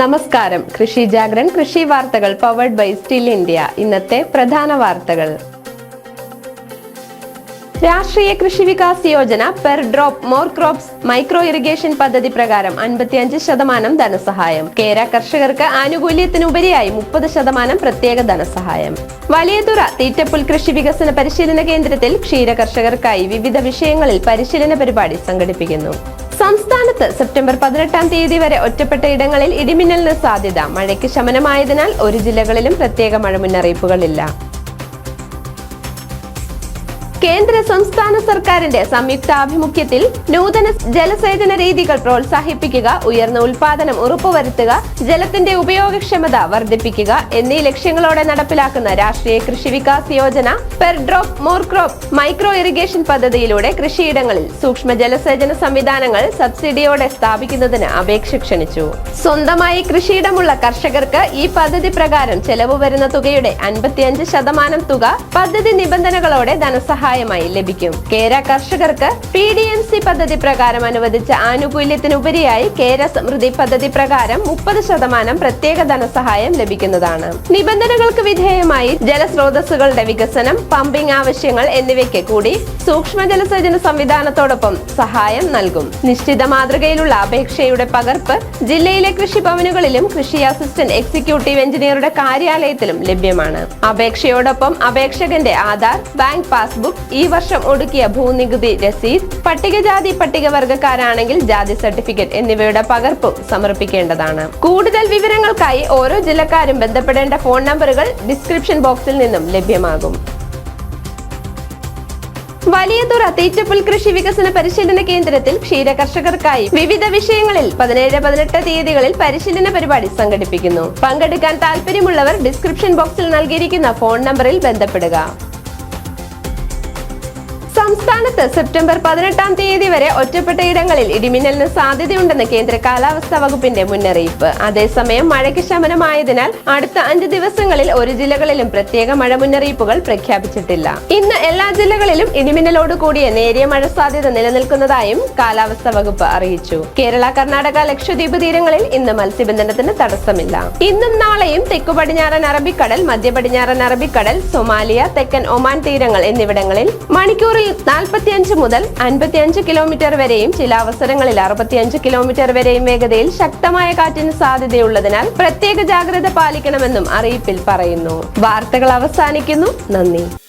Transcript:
നമസ്കാരം. കൃഷി ജാഗ്രൻ കൃഷി വാർത്തകൾ പവർഡ് ബൈ സ്റ്റിൽ ഇന്ത്യ ഇന്നത്തെ പ്രധാന വാർത്തകൾ. Rashtriya Krishi Vikas Yojana per drop more crops micro irrigation പദ്ധതി പ്രകാരം അൻപത്തിയഞ്ച് ശതമാനം ധനസഹായം. കേര കർഷകർക്ക് ആനുകൂല്യത്തിനുപരിയായി മുപ്പത് ശതമാനം പ്രത്യേക ധനസഹായം. വലിയതുറ തീറ്റപ്പുൽ കൃഷി വികസന പരിശീലന കേന്ദ്രത്തിൽ ക്ഷീര കർഷകർക്കായി വിവിധ വിഷയങ്ങളിൽ പരിശീലന പരിപാടി സംഘടിപ്പിക്കുന്നു. സംസ്ഥാനത്ത് സെപ്റ്റംബർ പതിനെട്ടാം തീയതി വരെ ഒറ്റപ്പെട്ട ഇടങ്ങളിൽ ഇടിമിന്നലിന് സാധ്യത. മഴയ്ക്ക് ശമനമായതിനാൽ ഒരു ജില്ലകളിലും പ്രത്യേക മഴ മുന്നറിയിപ്പുകളില്ല കേന്ദ്ര സംസ്ഥാന സർക്കാരിന്റെ സംയുക്താഭിമുഖ്യത്തിൽ നൂതന ജലസേചന രീതികൾ പ്രോത്സാഹിപ്പിക്കുക ഉയർന്ന ഉൽപാദനം ഉറപ്പുവരുത്തുക ജലത്തിന്റെ ഉപയോഗക്ഷമത വർദ്ധിപ്പിക്കുക എന്നീ ലക്ഷ്യങ്ങളോടെ നടപ്പിലാക്കുന്ന Rashtriya Krishi Vikas Yojana per drop more crop micro irrigation പദ്ധതിയിലൂടെ കൃഷിയിടങ്ങളിൽ സൂക്ഷ്മ ജലസേചന സംവിധാനങ്ങൾ സബ്സിഡിയോടെ സ്ഥാപിക്കുന്നതിന് അപേക്ഷ ക്ഷണിച്ചു. സ്വന്തമായി കൃഷിയിടമുള്ള കർഷകർക്ക് ഈ പദ്ധതി പ്രകാരം ചെലവ് വരുന്ന തുകയുടെ അൻപത്തിയഞ്ച് ശതമാനം തുക പദ്ധതി നിബന്ധനകളോടെ ധനസഹായം സഹായമായി ലഭിക്കും. കേര കർഷകർക്ക് പി ഡി എം സി പദ്ധതി പ്രകാരം അനുവദിച്ച ആനുകൂല്യത്തിനുപരിയായി കേര സമൃദ്ധി പദ്ധതി പ്രകാരം മുപ്പത് ശതമാനം പ്രത്യേക ധനസഹായം ലഭിക്കുന്നതാണ്. നിബന്ധനകൾക്ക് വിധേയമായി ജലസ്രോതസ്സുകളുടെ വികസനം പമ്പിംഗ് ആവശ്യങ്ങൾ എന്നിവയ്ക്ക് കൂടി സൂക്ഷ്മ ജലസേചന സംവിധാനത്തോടൊപ്പം സഹായം നൽകും. നിശ്ചിത മാതൃകയിലുള്ള അപേക്ഷയുടെ പകർപ്പ് ജില്ലയിലെ കൃഷിഭവനുകളിലും കൃഷി അസിസ്റ്റന്റ് എക്സിക്യൂട്ടീവ് എഞ്ചിനീയറുടെ കാര്യാലയത്തിലും ലഭ്യമാണ്. അപേക്ഷയോടൊപ്പം അപേക്ഷകന്റെ ആധാർ ബാങ്ക് പാസ്ബുക്ക് ഈ വർഷം ഒടുക്കിയ ഭൂനികുതി രസീത് പട്ടികജാതി പട്ടികവർഗക്കാരാണെങ്കിൽ ജാതി സർട്ടിഫിക്കറ്റ് എന്നിവയുടെ പകർപ്പും സമർപ്പിക്കേണ്ടതാണ്. കൂടുതൽ വിവരങ്ങൾക്കായി ഓരോ ജില്ലക്കാരും ബന്ധപ്പെടേണ്ട ഫോൺ നമ്പറുകൾ ഡിസ്ക്രിപ്ഷൻ ബോക്സിൽ നിന്നും ലഭ്യമാകും. വലിയതുറ തീറ്റപ്പുൽ കൃഷി വികസന പരിശീലന കേന്ദ്രത്തിൽ ക്ഷീര കർഷകർക്കായി വിവിധ വിഷയങ്ങളിൽ പതിനേഴ് പതിനെട്ട് തീയതികളിൽ പരിശീലന പരിപാടി സംഘടിപ്പിക്കുന്നു. പങ്കെടുക്കാൻ താല്പര്യമുള്ളവർ ഡിസ്ക്രിപ്ഷൻ ബോക്സിൽ നൽകിയിരിക്കുന്ന ഫോൺ നമ്പറിൽ ബന്ധപ്പെടുക. സംസ്ഥാനത്ത് സെപ്റ്റംബർ പതിനെട്ടാം തീയതി വരെ ഒറ്റപ്പെട്ട ഇടങ്ങളിൽ ഇടിമിന്നലിന് സാധ്യതയുണ്ടെന്ന് കേന്ദ്ര കാലാവസ്ഥാ വകുപ്പിന്റെ മുന്നറിയിപ്പ്. അതേസമയം മഴയ്ക്ക് ശമനമായതിനാൽ അടുത്ത അഞ്ച് ദിവസങ്ങളിൽ ഒരു ജില്ലകളിലും പ്രത്യേക മഴ മുന്നറിയിപ്പുകൾ പ്രഖ്യാപിച്ചിട്ടില്ല. ഇന്ന് എല്ലാ ജില്ലകളിലും ഇടിമിന്നലോട് കൂടിയ നേരിയ മഴ സാധ്യത നിലനിൽക്കുന്നതായും കാലാവസ്ഥാ വകുപ്പ് അറിയിച്ചു. കേരള കർണാടക ലക്ഷദ്വീപ് തീരങ്ങളിൽ ഇന്ന് മത്സ്യബന്ധനത്തിന് തടസ്സമില്ല. ഇന്നും നാളെയും തെക്കു പടിഞ്ഞാറൻ അറബിക്കടൽ മധ്യ പടിഞ്ഞാറൻ അറബിക്കടൽ സൊമാലിയ തെക്കൻ ഒമാൻ തീരങ്ങൾ എന്നിവിടങ്ങളിൽ മണിക്കൂറിൽ നാൽപ്പത്തിയഞ്ച് മുതൽ അൻപത്തിയഞ്ച് കിലോമീറ്റർ വരെയും ചില അവസരങ്ങളിൽ അറുപത്തിയഞ്ച് കിലോമീറ്റർ വരെയും വേഗതയിൽ ശക്തമായ കാറ്റിന് സാധ്യതയുള്ളതിനാൽ പ്രത്യേക ജാഗ്രത പാലിക്കണമെന്നും അറിയിപ്പിൽ പറയുന്നു. വാർത്തകൾ അവസാനിക്കുന്നു. നന്ദി.